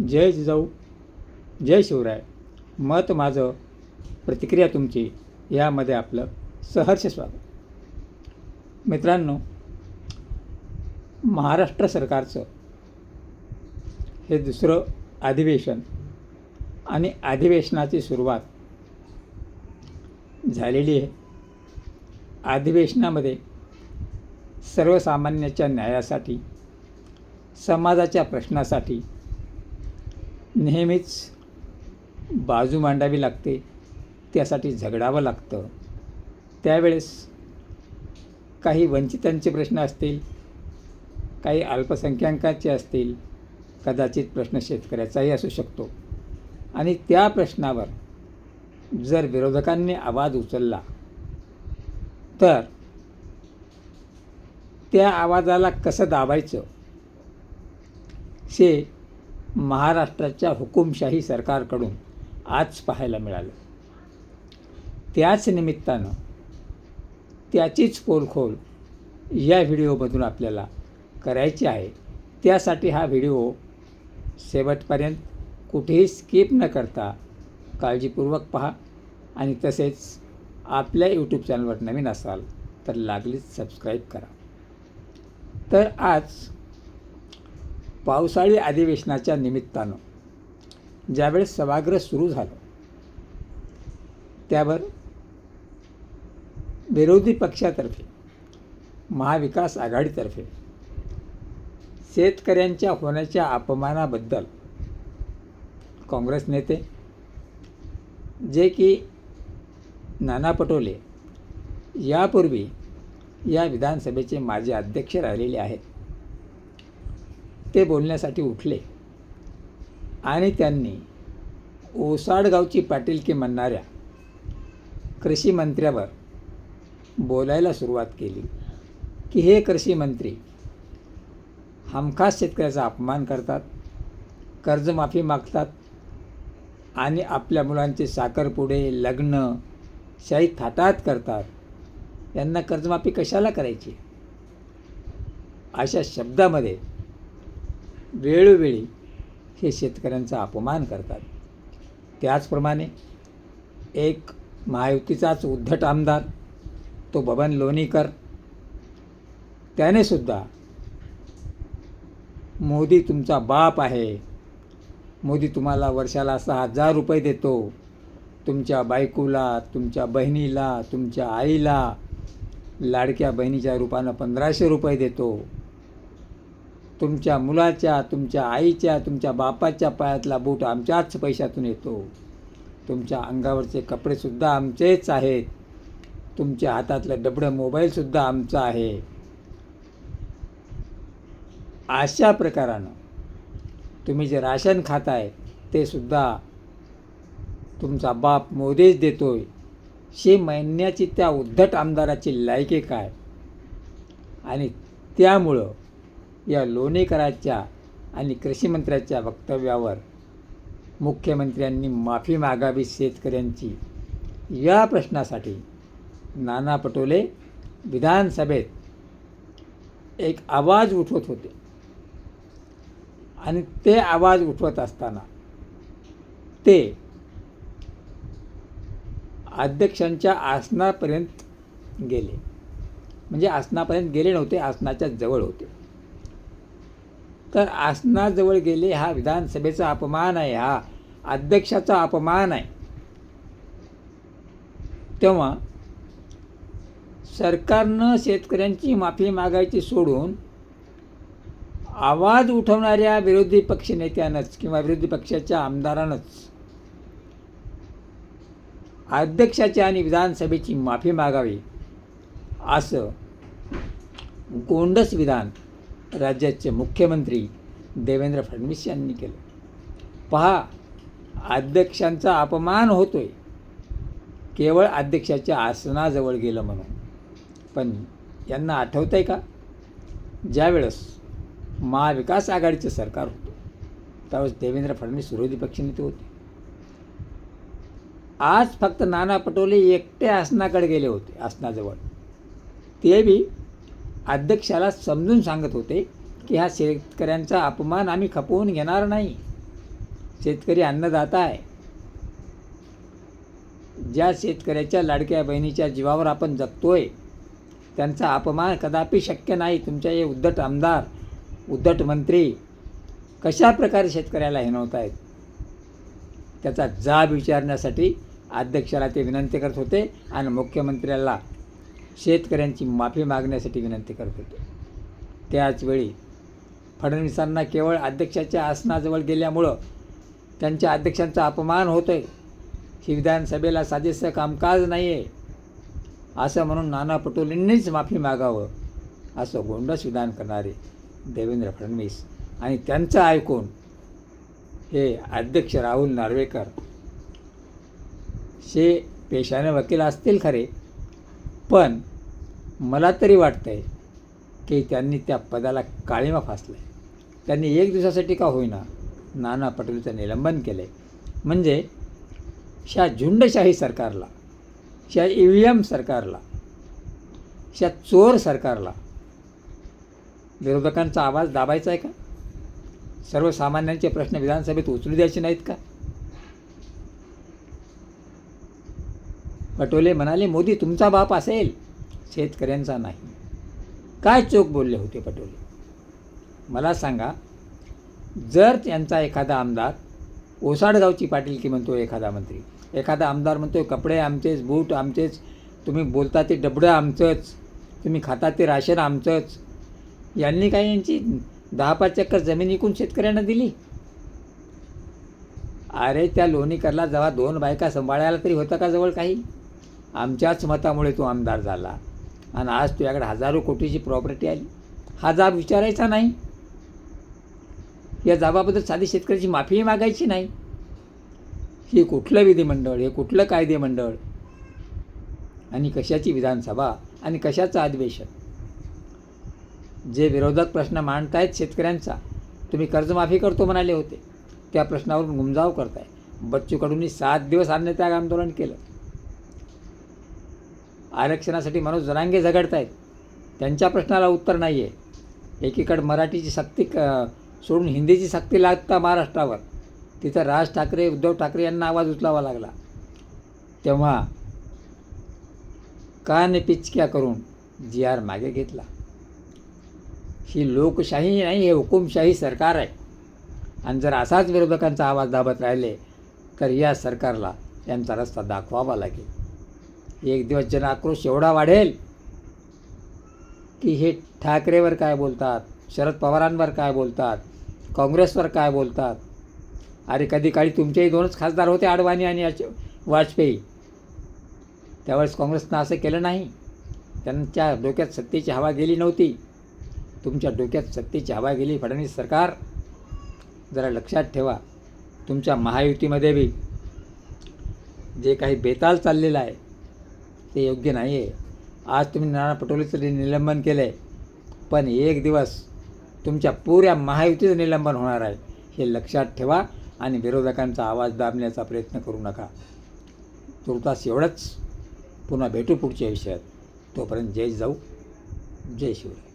जय जिजाऊ जय शिवराय. मत माझं प्रतिक्रिया तुमची यामध्ये आपलं सहर्ष स्वागत. मित्रांनो महाराष्ट्र सरकारचं हे दुसरं अधिवेशन आणि अधिवेशनाची सुरुवात झालेली आहे. अधिवेशनामध्ये सर्वसामान्याच्या न्यायासाठी समाजाच्या प्रश्नासाठी नेहमीच बाजू मांडावी लागते त्यासाठी झगडावं लागतं. त्यावेळेस काही वंचितांचे प्रश्न असतील काही अल्पसंख्याकांचे असतील कदाचित प्रश्न शेतकऱ्याचाही असू शकतो. आणि त्या प्रश्नावर जर विरोधकांनी आवाज उचलला तर त्या आवाजाला कसं दाबायचं? हे महाराष्ट्राच्या हुकुमशाही सरकारकडून आज पाहायला मिळालं. त्याच निमित्तानं त्याचीच पोलखोल या व्हिडिओमधून आपल्याला करायची आहे. त्यासाठी हा व्हिडिओ शेवटपर्यंत कुठेही स्किप न करता काळजीपूर्वक पहा आणि तसेच आपल्या यूट्यूब चॅनलवर नवीन असाल तर लागलीच सबस्क्राईब करा. तर आज पावसाळी अधिवेशनाच्या निमित्तानं ज्यावेळेस सभागृह सुरू झालं त्यावर विरोधी पक्षातर्फे महाविकास आघाडीतर्फे शेतकऱ्यांच्या होण्याच्या अपमानाबद्दल काँग्रेस नेते जे की नाना पटोले यापूर्वी या विधानसभेचे माजी अध्यक्ष राहिलेले आहेत. ते बोलण्यासाठी उठले. आणि त्यांनी ओसाडगावची पाटीलकी म्हणणाऱ्या कृषी मंत्र्यावर बोलायला सुरुवात केली की हे कृषी मंत्री हमखास शेतकऱ्याचा अपमान करतात कर्जमाफी मागतात आणि आपल्या मुलांचे साखरपुडे लग्न शाही थाटात करतात. यांना कर्जमाफी कशाला करायची? अशा शब्दामध्ये वेळोवेळी हे शेतकऱ्यांचा अपमान करतात. त्याचप्रमाणे एक महायुतीचाच उद्धट आमदार तो बबन लोणीकर त्याने सुद्धा मोदी तुमचा बाप आहे मोदी तुम्हाला वर्षाला सहा हजार रुपये देतो तुमच्या बायकोला तुमच्या बहिणीला तुमच्या आईला लाडक्या बहिणीच्या रूपानं पंधराशे रुपये देतो. तुमच्या मुलाच्या तुमच्या आईच्या तुमच्या बापाच्या पायातला बूट आमच्याच पैशातून येतो. तुमच्या अंगावरचे कपडेसुद्धा आमचेच आहेत. तुमच्या हातातलं डबडं मोबाईलसुद्धा आमचा आहे. अशा प्रकारानं तुम्ही जे राशन खाताय ते सुद्धा तुमचा बाप मोदीच देतोय. शे महिन्याची त्या उद्धट आमदाराची लायकी काय? आणि त्यामुळं या लोणेकराच्या आणि कृषीमंत्र्याच्या वक्तव्यावर मुख्यमंत्र्यांनी माफी मागावी शेतकऱ्यांची. या प्रश्नासाठी नाना पटोले विधानसभेत एक आवाज उठवत होते. आणि ते आवाज उठवत असताना ते अध्यक्षांच्या आसनापर्यंत गेले. म्हणजे आसनापर्यंत गेले नव्हते आसनाच्या जवळ होते. तर आसनाजवळ गेले हा विधानसभेचा अपमान आहे हा अध्यक्षाचा अपमान आहे. तेव्हा सरकारनं शेतकऱ्यांची माफी मागायची सोडून आवाज उठवणाऱ्या विरोधी पक्षनेत्यानंच किंवा विरोधी पक्षाच्या आमदारानंच अध्यक्षाची आणि विधानसभेची माफी मागावी असं गोंडस विधान राज्याचे मुख्यमंत्री देवेंद्र फडणवीस यांनी केलं. पहा अध्यक्षांचा अपमान होतोय. केवळ अध्यक्षाच्या आसनाजवळ गेलं म्हणून. पण यांना आठवतं आहे का? ज्यावेळेस महाविकास आघाडीचं सरकार होतं त्यावेळेस देवेंद्र फडणवीस विरोधी पक्षनेते होते. आज फक्त नाना पटोले एकटे आसनाकडे गेले होते आसनाजवळ. ते बी अध्यक्षाला समजून सांगत होते की हा शेतकऱ्यांचा अपमान आम्ही खपवून घेणार नाही. शेतकरी अन्नदाता आहे. ज्या शेतकऱ्याच्या लाडक्या बहिणीच्या जीवावर आपण जगतोय त्यांचा अपमान कदापि शक्य नाही. तुमच्या हे उद्धट आमदार उद्धट मंत्री कशा प्रकारे शेतकऱ्याला हिनवत आहेत त्याचा जाब विचारण्यासाठी अध्यक्षाला ते विनंती करत होते आणि मुख्यमंत्र्याला शेतकऱ्यांची माफी मागण्यासाठी विनंती करत होते. त्याचवेळी फडणवीसांना केवळ अध्यक्षाच्या आसनाजवळ गेल्यामुळं त्यांच्या अध्यक्षांचा अपमान होतो आहे ही विधानसभेला साजेसं कामकाज नाही आहे असं म्हणून नाना पटोलेंनीच माफी मागावं असं गोंडस विधान करणारे देवेंद्र फडणवीस आणि त्यांचं ऐकून हे अध्यक्ष राहुल नार्वेकर शे पेशाने वकील असतील खरे पण मला तरी वाटतं आहे की त्यांनी त्या पदाला काळीमा फासला आहे त्यांनी एक दिवसासाठी का होईना नाना पटोलेचं निलंबन केलं आहे म्हणजे शा झुंडशाही सरकारला शा ई व्ही एम सरकारला शा चोर सरकारला विरोधकांचा आवाज दाबायचा आहे का? सर्वसामान्यांचे प्रश्न विधानसभेत उचलू द्यायचे नाहीत का? पटोले म्हणाले मोदी तुमचा बाप असेल. शेतकऱ्यांचा नाही. काय चोख बोलले होते पटोले मला सांगा जर त्यांचा एखादा आमदार ओसाडगावची पाटील की म्हणतो एखादा मंत्री एखादा आमदार म्हणतो कपडे आमचेच बूट आमचेच तुम्ही बोलता ते डबडं आमचंच तुम्ही खाता ते राशन आमचंच. यांनी काय यांची दहा पाच चक्कर जमीन विकून शेतकऱ्यांना दिली? अरे त्या लोणीकरला जेव्हा दोन बायका सांभाळायला तरी होतं का जवळ काही? आमच्याच मतामुळे तो आमदार झाला. आणि आज तुझ्याकडे हजारो कोटीची प्रॉपर्टी आली. हा जाब विचारायचा नाही. या जाबाबद्दल साधी शेतकऱ्याची माफीही मागायची नाही. हे कुठलं विधिमंडळ? हे कुठलं कायदेमंडळ? आणि कशाची विधानसभा? आणि कशाचं अधिवेशन? जे विरोधक प्रश्न मांडतायत शेतकऱ्यांचा तुम्ही कर्जमाफी करतो म्हणाले होते. त्या प्रश्नावरून गुमजाव करताय. बच्चू कडूंनी सात दिवस अन्नत्याग आंदोलन केलं. आरक्षणासाठी माणूस जनांगे झगडतायत. त्यांच्या प्रश्नाला उत्तर नाही आहे एकीकडं मराठीची सक्ती क सोडून हिंदीची सक्ती लागता महाराष्ट्रावर. तिथं राज ठाकरे उद्धव ठाकरे यांना आवाज उचलावा लागला. तेव्हा कान पिचक्या करून जी आर मागे घेतला. ही लोकशाही नाही हे हुकुमशाही सरकार आहे. आणि जर असाच विरोधकांचा आवाज दाबत राहिले तर या सरकारला यांचा रस्ता दाखवावा लागेल. एक दिवस जन आक्रोश एवढा वाढेल की हे ठाकरेवर काय बोलतात शरद पवारांवर काय बोलतात काँग्रेसवर काय बोलतात? अरे कधी काळी तुमचेही दोनच खासदार होते आडवाणी आणि वाजपेयी. त्यावेळेस काँग्रेसनं असं केलं नाही. त्यांच्या डोक्यात सत्तेची हवा गेली नव्हती. तुमच्या डोक्यात सत्तेची हवा गेली फडणवीस सरकार. जरा लक्षात ठेवा. तुमच्या महायुतीमध्ये बी जे काही बेताल चाललेलं आहे ते योग्य नाही आहे आज तुम्ही नाना पटोलेचं निलंबन केलं आहे पण एक दिवस तुमच्या पुऱ्या महायुतीचं निलंबन होणार आहे हे लक्षात ठेवा आणि विरोधकांचा आवाज दाबण्याचा प्रयत्न करू नका. तुर्तास एवढंच. पुन्हा भेटू पुढच्या विषयात. तोपर्यंत जय जाऊ जय शिवराय.